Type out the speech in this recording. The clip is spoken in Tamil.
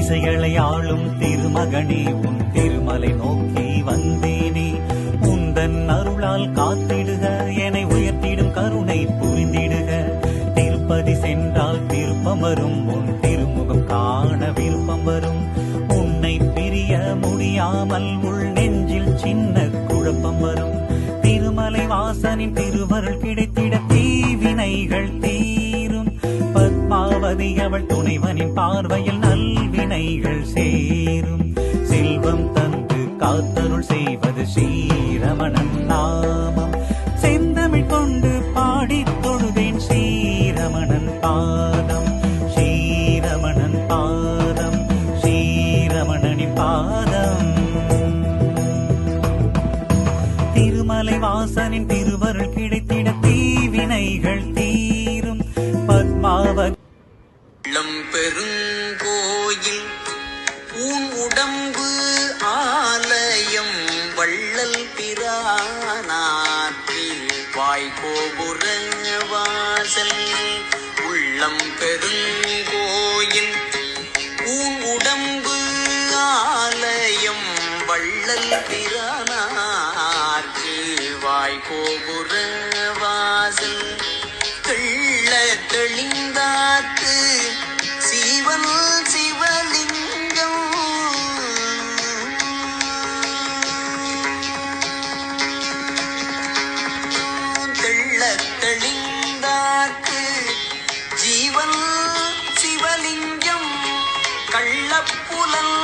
திசைகளை ஆளும் திருமகனே உன் திருமலை நோக்கி வந்தேனே. உந்தன் அருளால் காத்திடுக என்னை உயர்த்திடும் கருணை புரிந்திடுக. திருப்பதி சென்றால் திருப்பம் வரும் உன் திருமுகம் காண விருப்பம் வரும். உன்னை பிரிய முடியாமல் உள் நெஞ்சில் சின்ன குழப்பம் வரும். திருமலை வாசனின் திருவருள் கிடைத்திட தீவினைகள் தீரும். பத்மாவதி அவள் துணைவனின் பார்வையில் நல்வினைகள் சேரும். செல்வம் தந்து காத்தருள் செய்வது ஸ்ரீரமணன் நாமம். செந்தமிழ் கொண்டு பாடித் தொழுதேன் ஸ்ரீரமணன் பாதம். ஸ்ரீரமணன் பாதம் ஸ்ரீரமணனி பாதம். திருமலை வாசனின் திருவருள் கிடைத்திட தீவினைகள் தீரும். பத்மாவதி பெருங்கோ வாய்கோபுர வாசல் உள்ளம் பெருங்கோயில் ஊன் உடம்பு ஆலயம் வள்ளல் பிரானாற்றி வாய்கோபுர வாசல் தெள்ள தெளிந்தாத்து தெள்ள தெளிந்தாக்கு ஜீவன் சிவலிங்கம் கள்ளப்புலன்